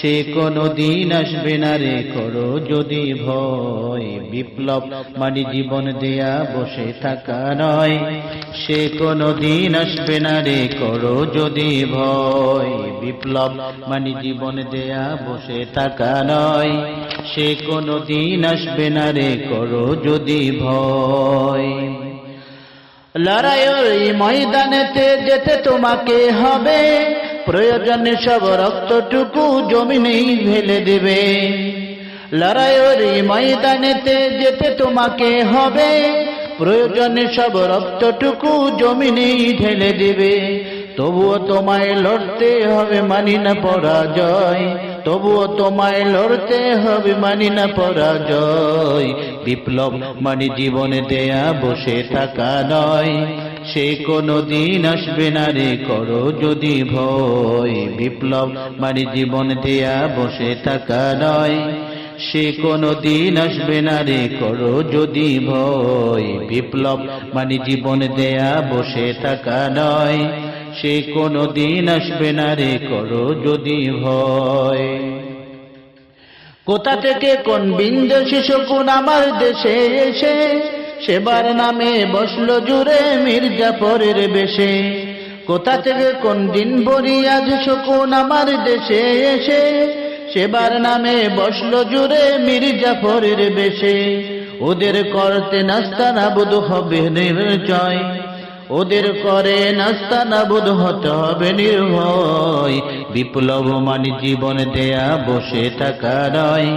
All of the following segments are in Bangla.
সে কোনো দিন আসবে না রে, করো যদি ভয়। বিপ্লব মানে জীবন দেয়া, বসে থাকা নয়। সে কোনো দিন আসবে না রে, করো যদি ভয়। বিপ্লব মানে জীবন দেয়া, বসে থাকা নয়। সে কোনো দিন আসবে না রে, করো যদি ভয়। লড়াইয়ের ময়দানেতে যেতে তোমাকে হবে। প্রয়োজনে সব রক্তটুকু জমিনেই ফেলে দেবে। লড়াইয়ের ময়দানেতে যেতে তোমাকে হবে। প্রয়োজনে সব রক্তটুকু জমিনেই ঢেলে দেবে। তবুও তোমায় লড়তে হবে মানি না পরাজয়। তবুও তোমায় লড়তে হবে মানি না পরাজয়। বিপ্লব মানে জীবনে দেয়া বসে থাকা নয়। সে কোনো দিন আসবে না রে, করো যদি ভয়। বিপ্লব মানে জীবন দেয়া বসে থাকা নয়। সে কোনো দিন আসবে না রে, করো যদি ভয়। বিপ্লব মানে জীবন দেয়া বসে থাকা নয়। সে কোনো দিন আসবে না রে, করো যদি ভয়। কোথা থেকে কোন বিন্দু শিশু কোন আমার দেশে এসে? সেবার নামে বসল জুড়ে মির্জাফরের বেশে। কোথা থেকে কোন দিন বরি আজ শকুন আমার দেশে এসে। সেবার নামে বসল জুড়ে মির্জাফরের বেশে। ওদের করতে নাস্তা নাবুদ হবে নির্চয় ওদের করে নাস্তা নাবুদ হতে হবে নির্ভয়। বিপ্লব মানে জীবন দেয়া বসে থাকা নয়।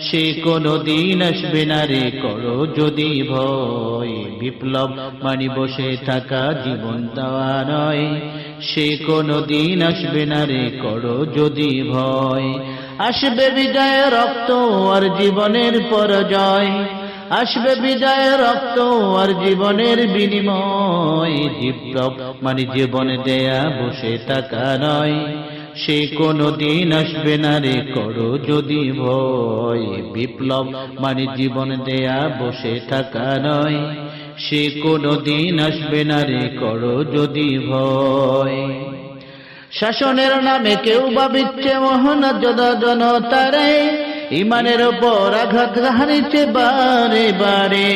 সে কোনো দিন আসবে না রে, করো যদি ভয়। বিপ্লব মানে বসে থাকা জীবন দেওয়া নয়। সে কোনো দিন আসবে না রে, করো যদি ভয়। আসবে বিজয় রক্ত আর জীবনের পরাজয়। আসবে বিজয় রক্ত আর জীবনের বিনিময়। বিপ্লব মানে জীবনে দেয়া বসে থাকা নয়। সে কোনো দিন আসবে না রে, করো যদি ভয়। বিপ্লব মানে জীবন দেয়া, বসে থাকা নয়। সে কোনো দিন আসবে না রে, করো যদি ভয়। শাসনের নামে কেউ ভাবিচ্ছে মোহন যদা জনতারে ইমানের ওপর আঘাত হানিছে বারে বারে।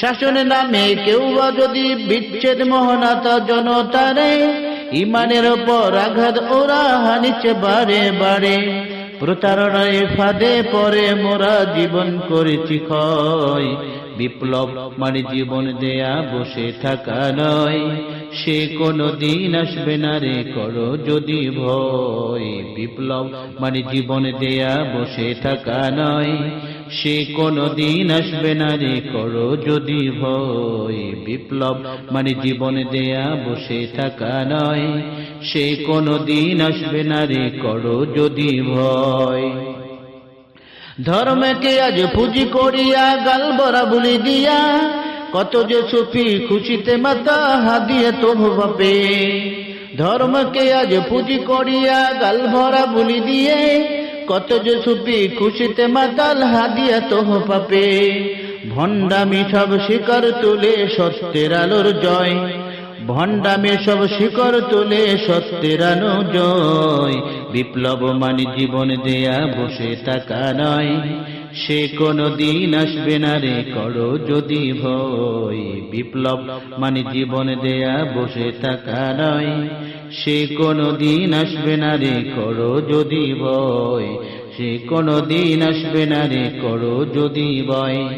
শাসনের নামে কেউ বা যদি বিচ্ছেদ মোহনাতা জনতারে ইমানের ওপর আঘাত ওরা হানিছে বারে বারে। প্রতারণায় ফাঁদে পরে মোরা জীবন করেছি ক্ষয়। বিপ্লব মানে জীবন দেয়া, বসে থাকা নয়। সে কোনো দিন আসবে না রে, করো যদি ভয়। বিপ্লব মানে জীবন দেয়া, বসে থাকা নয়। সে কোনো দিন আসবে না রে, করো যদি ভয়। বিপ্লব মানে জীবন দেয়া, বসে থাকা নয়। সে কোনো দিন আসবে না রে, করো যদি ভয়। ধর্মকে আজ পুঁজি করিয়া, গাল বরা বলি দিয়া। কত যে সুফি খুশিতে মাতা হাদিয়ে তবু বাপে ধর্মকে আজ পুঁজি করিয়া, গাল ভরা বলি দিয়ে। কত যে সুফি খুশিতে মাতাল হাদিয়া তোহ পাপে ভণ্ডামি সব শিকার তুলে সত্যের আলোর জয়। ভণ্ডামে সব শিকর তুলে সত্যের আনো জয়। বিপ্লব মানে জীবন দেয়া বসে থাকা নয়। সে কোনো দিন আসবে না রে, করো যদি ভয়। বিপ্লব মানে জীবন দেয়া বসে থাকা নয়। সে কোনো দিন আসবে না রে, করো যদি ভয়। সে কোনো দিন আসবে না রে, করো যদি ভয়।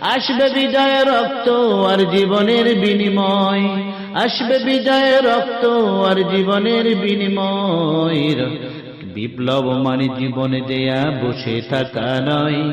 আসবে বিজয় রক্ত আর জীবনের বিনিময়। আসবে বিজয় রক্ত আর জীবনের বিনিময়। বিপ্লব মানে জীবনে দেয়া বসে থাকা নয়।